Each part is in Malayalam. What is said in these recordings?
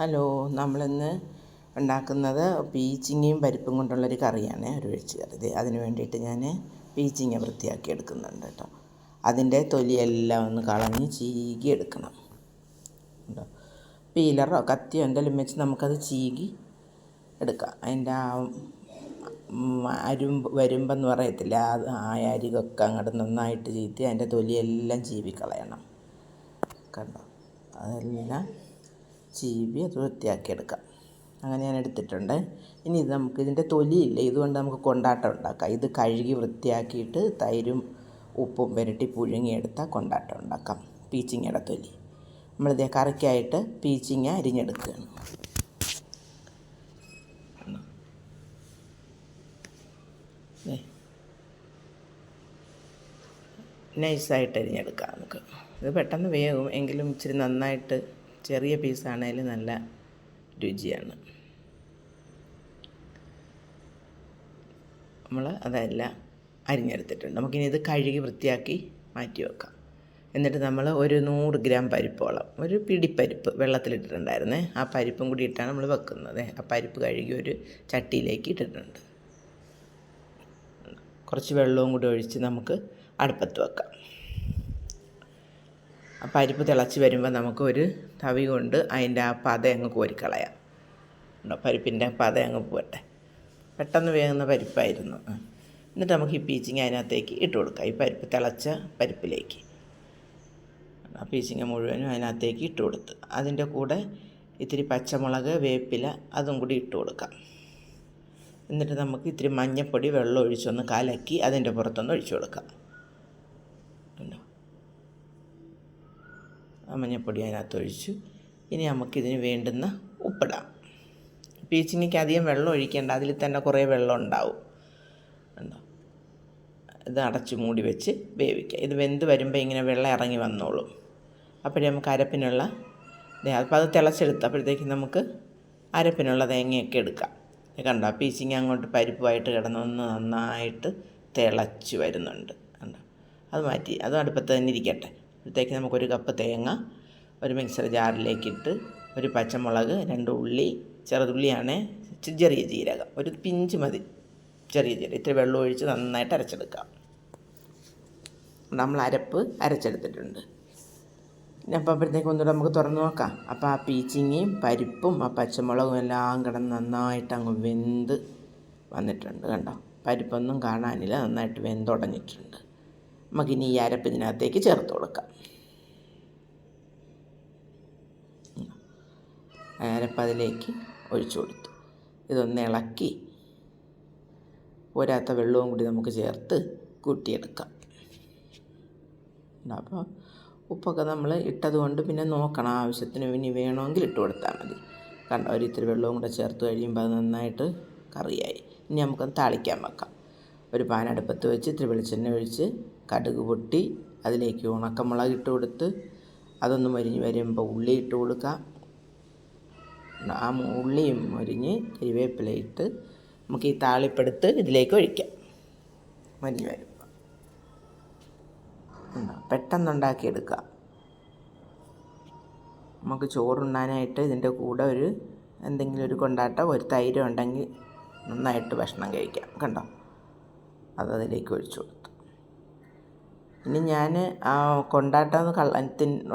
ഹലോ നമ്മളിന്ന് ഉണ്ടാക്കുന്നത് പീച്ചിങ്ങയും പരിപ്പും കൊണ്ടുള്ളൊരു കറിയാണ് ഒരു ഒഴിച്ച് കറി അതിന് വേണ്ടിയിട്ട് ഞാൻ പീച്ചിങ്ങ വൃത്തിയാക്കി എടുക്കുന്നുണ്ട് കേട്ടോ. അതിന്റെ തൊലിയെല്ലാം ഒന്ന് കളഞ്ഞ് ചീകി എടുക്കണം. കേട്ടോ പീലറോ കത്തിയോ എന്തെങ്കിലും വെച്ച് നമുക്കത് ചീകി എടുക്കാം. അതിന്റെ ആ അരുമ്പ് വരുമ്പെന്ന് പറയത്തില്ല ആ അരികൊക്കെ അങ്ങോട്ട് നന്നായിട്ട് ചീത്തി അതിന്റെ തൊലിയെല്ലാം ചീവിക്കളയണം. കണ്ടോ? അതെല്ലാം ചീവി അത് വൃത്തിയാക്കിയെടുക്കാം അങ്ങനെ ഞാൻ എടുത്തിട്ടുണ്ട്. ഇനി ഇത് നമുക്ക് ഇതിന്റെ തൊലിയില്ല ഇതുകൊണ്ട് നമുക്ക് കൊണ്ടാട്ടം ഉണ്ടാക്കാം. ഇത് കഴുകി വൃത്തിയാക്കിയിട്ട് തൈരും ഉപ്പും പുരട്ടി പുഴുങ്ങിയെടുത്താൽ കൊണ്ടാട്ടം ഉണ്ടാക്കാം. പീച്ചിങ്ങയുടെ തൊലി. നമ്മളിതേ കറിക്കായിട്ട് പീച്ചിങ്ങ അരിഞ്ഞെടുക്കുകയാണ്. നൈസായിട്ട് അരിഞ്ഞെടുക്കാം നമുക്ക്. ഇത് പെട്ടെന്ന് വേകും എങ്കിലും ഇച്ചിരി നന്നായിട്ട് ചെറിയ പീസാണേലും നല്ല രുചിയാണ്. നമ്മൾ അതെല്ലാം അരിഞ്ഞെടുത്തിട്ടുണ്ട്. നമുക്കിനി ഇത് കഴുകി വൃത്തിയാക്കി മാറ്റി വെക്കാം. എന്നിട്ട് നമ്മൾ ഒരു നൂറ് ഗ്രാം പരിപ്പോളം ഒരു പിടിപ്പരിപ്പ് വെള്ളത്തിലിട്ടിട്ടുണ്ടായിരുന്നേ. ആ പരിപ്പും കൂടി ഇട്ടാണ് നമ്മൾ വെക്കുന്നത്. ആ പരിപ്പ് കഴുകി ഒരു ചട്ടിയിലേക്ക് ഇട്ടിട്ടുണ്ട്. കുറച്ച് വെള്ളവും കൂടി ഒഴിച്ച് നമുക്ക് അടുപ്പത്ത് വെക്കാം. ആ പരിപ്പ് തിളച്ച് വരുമ്പോൾ നമുക്ക് ഒരു തവി കൊണ്ട് അതിന്റെ ആ പത അങ്ങ് കോരിക്കളയാം. പരിപ്പിന്റെ പത അങ്ങ് പോട്ടെ പെട്ടെന്ന് വേകുന്ന പരിപ്പായിരുന്നു. എന്നിട്ട് നമുക്ക് ഈ പീച്ചിങ്ങ അതിനകത്തേക്ക് ഇട്ട് കൊടുക്കാം. ഈ പരിപ്പ് തിളച്ച പരിപ്പിലേക്ക്. ആ പീച്ചിങ്ങ മുഴുവനും അതിനകത്തേക്ക് ഇട്ട് കൊടുത്ത്. അതിന്റെ കൂടെ ഇത്തിരി പച്ചമുളക് വേപ്പില അതും കൂടി ഇട്ട് കൊടുക്കാം. എന്നിട്ട് നമുക്ക് ഇത്തിരി മഞ്ഞപ്പൊടി വെള്ളം ഒഴിച്ചൊന്ന് കലക്കി അതിന്റെ പുറത്തൊന്ന് ഒഴിച്ചു കൊടുക്കാം കണ്ടോ ആ മഞ്ഞപ്പൊടി അതിനകത്ത് ഒഴിച്ചു ഇനി നമുക്കിതിന് വേണ്ടുന്ന ഉപ്പിടാം. പീച്ചിങ്ങിക്ക് അധികം വെള്ളം ഒഴിക്കേണ്ട അതിൽ തന്നെ കുറേ വെള്ളം ഉണ്ടാവും. കണ്ടോ? ഇത് അടച്ച് മൂടി വെച്ച് വേവിക്കുക ഇത് വെന്ത് വരുമ്പോൾ ഇങ്ങനെ വെള്ളം ഇറങ്ങി വന്നോളും. അപ്പോഴേ നമുക്ക് അരപ്പിനുള്ള അപ്പോൾ അത് തിളച്ചെടുത്തപ്പോഴത്തേക്ക് നമുക്ക് അരപ്പിനുള്ള തേങ്ങയൊക്കെ എടുക്കാം. കണ്ടോ? ആ പീച്ചിങ്ങ അങ്ങോട്ട് പരിപ്പുമായിട്ട് കിടന്നൊന്ന് നന്നായിട്ട് തിളച്ച് വരുന്നുണ്ട്. കണ്ടോ? അത് മാറ്റി അതും അടുപ്പത്ത് തന്നെ ഇരിക്കട്ടെ. അപ്പോഴത്തേക്ക് നമുക്കൊരു കപ്പ് തേങ്ങ ഒരു മിക്സർ ജാറിലേക്കിട്ട് ഒരു പച്ചമുളക് രണ്ട് ഉള്ളി ചെറുതുള്ളിയാണ് ചെറിയ ജീരകം. ഒരു പിഞ്ച് മതി ചെറിയ ജീരകം. ഇത്തിരി വെള്ളം ഒഴിച്ച് നന്നായിട്ട് അരച്ചെടുക്കാം. നമ്മൾ അരപ്പ് അരച്ചെടുത്തിട്ടുണ്ട്. ഇനി അപ്പം അപ്പോഴത്തേക്ക് ഒന്നുകൂടെ നമുക്ക് തുറന്ന് നോക്കാം. അപ്പോൾ ആ പീച്ചിങ്ങയും പരിപ്പും ആ പച്ചമുളകും എല്ലാം കിടന്ന് നന്നായിട്ട് അങ്ങ് വെന്ത് വന്നിട്ടുണ്ട് കണ്ടോ? പരിപ്പൊന്നും കാണാനില്ല നന്നായിട്ട് വെന്തുടഞ്ഞിട്ടുണ്ട്. നമുക്കിനി ഈ അരപ്പ് ഇതിനകത്തേക്ക് ചേർത്ത് കൊടുക്കാം. അരപ്പ് അതിലേക്ക് ഒഴിച്ചു കൊടുത്തു. ഇതൊന്ന് ഇളക്കി പോരാത്ത വെള്ളവും കൂടി നമുക്ക് ചേർത്ത് കൂട്ടിയെടുക്കാം. അപ്പോൾ ഉപ്പൊക്കെ നമ്മൾ ഇട്ടത് കൊണ്ട് പിന്നെ നോക്കണം. ആവശ്യത്തിന് ഇനി വേണമെങ്കിൽ ഇട്ട് കൊടുത്താൽ മതി. കണ്ടോ? ഒരു ഇത്തിരി വെള്ളവും കൂടെ ചേർത്ത് കഴിയുമ്പോൾ അത് നന്നായിട്ട് കറിയായി. ഇനി നമുക്കത് താളിക്കാൻ വെക്കാം. ഒരു പാൻ അടുപ്പത്ത് വെച്ച് ഇത്തിരി വെളിച്ചെണ്ണ ഒഴിച്ച് കടുക് പൊട്ടി അതിലേക്ക് ഉണക്കമുളക് ഇട്ട് കൊടുത്ത് അതൊന്ന് മരിഞ്ഞ് വരുമ്പോൾ ഉള്ളി ഇട്ട് കൊടുക്കാം. ആ ഉള്ളിയും മരിഞ്ഞ് കരിവേപ്പില ഇട്ട് നമുക്ക് ഈ താളിപ്പെടുത്ത് ഇതിലേക്ക് ഒഴിക്കാം. മരിഞ്ഞ് വരുമ്പോൾ പെട്ടെന്നുണ്ടാക്കിയെടുക്കാം നമുക്ക് ചോറുണ്ണാനായിട്ട് ഇതിന്റെ കൂടെ ഒരു എന്തെങ്കിലും ഒരു കൊണ്ടാട്ടം ഒരു തൈര് ഉണ്ടെങ്കിൽ നന്നായിട്ട് ഭക്ഷണം കഴിക്കാം. കണ്ടോ? അത് അതിലേക്ക് ഒഴിച്ചു കൊടുത്തു. ഇനി ഞാൻ ആ കൊണ്ടാട്ടം കള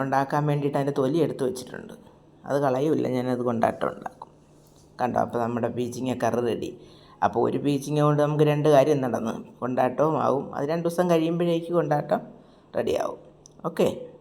ഉണ്ടാക്കാൻ വേണ്ടിയിട്ട് അതിന്റെ തൊലി എടുത്ത് വെച്ചിട്ടുണ്ട്. അത് കളയൂല ഞാനത് കൊണ്ടാട്ടം ഉണ്ടാക്കും. കണ്ടോ അപ്പോൾ നമ്മുടെ ബീച്ചിങ്ങ കറി റെഡി. അപ്പോൾ ഒരു ബീച്ചിങ്ങ കൊണ്ട് നമുക്ക് രണ്ട് കാര്യം നടന്ന്. കൊണ്ടാട്ടവും ആവും. അത് രണ്ട് ദിവസം കഴിയുമ്പോഴേക്ക് കൊണ്ടാട്ടം റെഡിയാവും. ഓക്കെ?